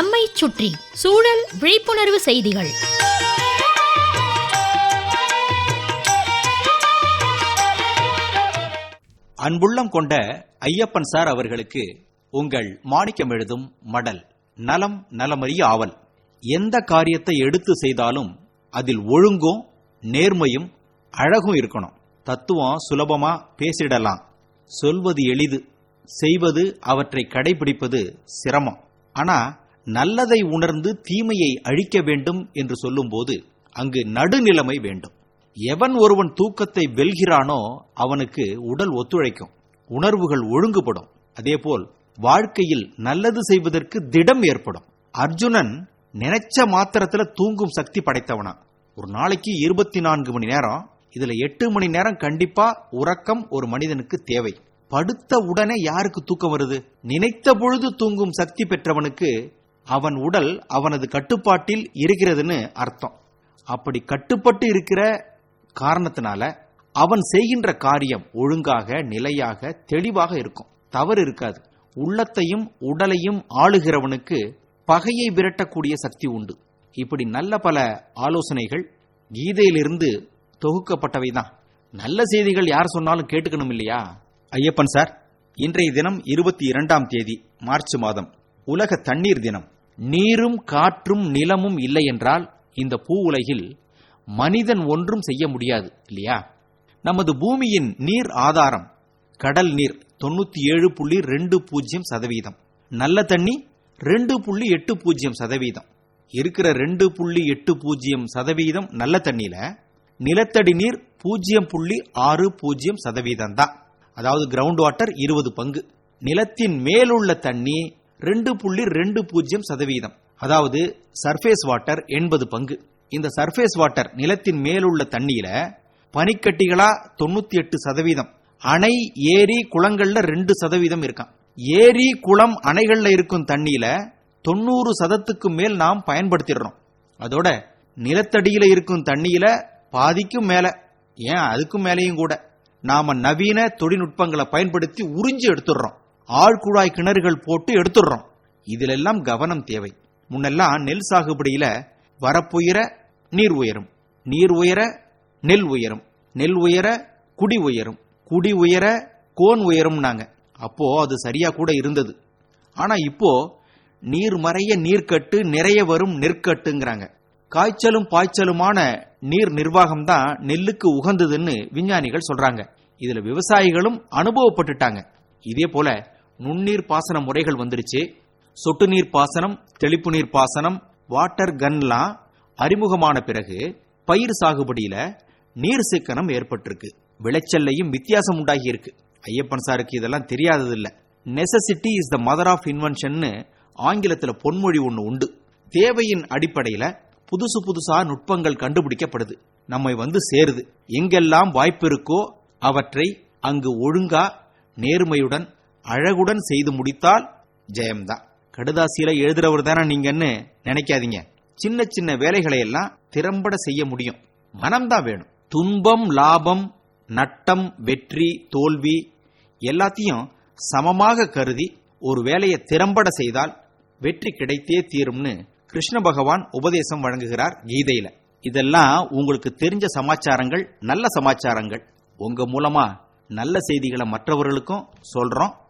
நம்மை சுற்றி சூழல் விழிப்புணர்வு செய்திகள். அன்புள்ளம் கொண்ட ஐயப்பன் சார் அவர்களுக்கு உங்கள் மாணிக்கம் எழுதும் மடல் நலம் நலமறிய ஆவல். எந்த காரியத்தை எடுத்து செய்தாலும் அதில் ஒழுங்கும் நேர்மையும் அழகும் இருக்கணும். தத்துவம் சுலபமா பேசிடலாம். சொல்வது எளிது செய்வது அவற்றை கடைபிடிப்பது சிரமம். ஆனா நல்லதை உணர்ந்து தீமையை அழிக்க வேண்டும் என்று சொல்லும்போது அங்கு நடுநிலைமை வேண்டும். எவன் ஒருவன் தூக்கத்தை வெல்கிறானோ அவனுக்கு உடல் ஒத்துழைக்கும் உணர்வுகள் ஒழுங்குபடும். அதேபோல் வாழ்க்கையில் நல்லது செய்வதற்கு திடம் ஏற்படும். அர்ஜுனன் நினைச்ச மாத்திரத்துல தூங்கும் சக்தி படைத்தவனா. ஒரு நாளைக்கு இருபத்தி நான்கு மணி நேரம். இதுல எட்டு மணி நேரம் கண்டிப்பா உறக்கம் ஒரு மனிதனுக்கு தேவை. படுத்த உடனே யாருக்கு தூக்கம் வருது? நினைத்த பொழுது தூங்கும் சக்தி பெற்றவனுக்கு அவன் உடல் அவனது கட்டுப்பாட்டில் இருக்கிறதுன்னு அர்த்தம். அப்படி கட்டுப்பட்டு இருக்கிற காரணத்தினால அவன் செய்கின்ற காரியம் ஒழுங்காக நிலையாக தெளிவாக இருக்கும். தவறு இருக்காது. உள்ளத்தையும் உடலையும் ஆளுகிறவனுக்கு பகையை விரட்டக்கூடிய சக்தி உண்டு. இப்படி நல்ல பல ஆலோசனைகள் கீதையிலிருந்து தொகுக்கப்பட்டவைதான். நல்ல செய்திகள் யார் சொன்னாலும் கேட்டுக்கணும் இல்லையா? ஐயப்பன் சார் இன்றைய தினம் இருபத்தி இரண்டாம் தேதி மார்ச் மாதம். உலக தண்ணீர் தினம். நீரும் காற்றும் நிலமும் இல்லை என்றால் இந்த பூ உலகில் மனிதன் ஒன்றும் செய்ய முடியாது இல்லையா? நமது பூமியின் நீர் ஆதாரம் கடல் நீர் தொண்ணூத்தி ஏழு புள்ளி ரெண்டு பூஜ்ஜியம் சதவீதம். நல்ல தண்ணி ரெண்டு புள்ளி எட்டு பூஜ்ஜியம் சதவீதம். இருக்கிற ரெண்டு புள்ளி எட்டு பூஜ்ஜியம் சதவீதம் நல்ல தண்ணியில நிலத்தடி நீர் பூஜ்ஜியம் புள்ளி ஆறு பூஜ்ஜியம் சதவீதம் தான் அதாவது கிரவுண்ட் வாட்டர் இருபது பங்கு. நிலத்தின் மேலுள்ள தண்ணி ரெண்டு புள்ளி ரெண்டு பூஜ்ஜியம் சதவீதம். அதாவது சர்ஃபேஸ் வாட்டர் எண்பது பங்கு. இந்த சர்ஃபேஸ் வாட்டர் நிலத்தின் மேலுள்ள தண்ணியில பனிக்கட்டிகளா தொண்ணூத்தி எட்டு சதவீதம். அணை ஏரி குளங்கள்ல ரெண்டு சதவீதம் இருக்கான் ஏரி குளம் அணைகள்ல இருக்கும் தண்ணியில தொண்ணூறு சதத்துக்கு மேல் நாம் பயன்படுத்திடுறோம். அதோட நிலத்தடியில இருக்கும் தண்ணியில பாதிக்கும் மேல ஏன் அதுக்கும் மேலேயும் கூட நாம நவீன தொழில்நுட்பங்களை பயன்படுத்தி உறிஞ்சி எடுத்துடுறோம். ஆழ்குழாய் கிணறுகள் போட்டு எடுத்துடுறோம். இதிலெல்லாம் கவனம் தேவை. முன்னெல்லாம் நெல் சாகுபடியில வரப்புயர நீர் உயரும். நீர் உயர நெல் உயரும். நெல் உயர குடி உயரும். குடி உயர கோன் உயரும்னாங்க. அப்போ அது சரியா கூட இருந்தது. ஆனா இப்போ நீர் மறைய நீர்க்கட்டு நிறைய வரும் நெற்கட்டுங்கிறாங்க. காய்ச்சலும் பாய்ச்சலுமான நீர் நிர்வாகம் தான் நெல்லுக்கு உகந்ததுன்னு விஞ்ஞானிகள் சொல்றாங்க. இதுல விவசாயிகளும் அனுபவப்பட்டுட்டாங்க. இதே போல நுண்ணீர் பாசன முறைகள் வந்துருச்சு. சொட்டு நீர் பாசனம் தெளிப்பு நீர் பாசனம் வாட்டர் கன்லாம் அறிமுகமான பிறகு பயிர் சாகுபடியில நீர் சிக்கனம் ஏற்பட்டிருக்கு. விளைச்சல்லையும் வித்தியாசம் உண்டாகி இருக்கு ஐயப்பன் சாருக்கு இதெல்லாம் தெரியாதது இல்ல necessity is the mother of invention ஆங்கிலத்துல பொன்மொழி ஒன்று உண்டு. தேவையின் அடிப்படையில புதுசு புதுசா நுட்பங்கள் கண்டுபிடிக்கப்படுது. நம்மை வந்து சேருது. எங்கெல்லாம் வாய்ப்பு இருக்கோ அவற்றை அங்கு ஒழுங்கா நேர்மையுடன் அழகுடன் செய்து முடித்தால் ஜெயம்தான். கடுதாசியில எழுதுறவர் தானே நீங்கன்னு நினைக்காதீங்க. சின்ன சின்ன வேலைகளை எல்லாம் திறம்பட செய்ய முடியும். மனம்தான் வேணும். துன்பம் லாபம் நட்டம் வெற்றி தோல்வி எல்லாத்தையும் சமமாக கருதி ஒரு வேலையை திறம்பட செய்தால் வெற்றி கிடைத்தே தீரும்னு கிருஷ்ண பகவான் உபதேசம் வழங்குகிறார் கீதையில. இதெல்லாம் உங்களுக்கு தெரிஞ்ச சமாச்சாரங்கள் நல்ல சமாச்சாரங்கள். உங்க மூலமா நல்ல செய்திகளை மற்றவர்களுக்கும் சொல்றோம்.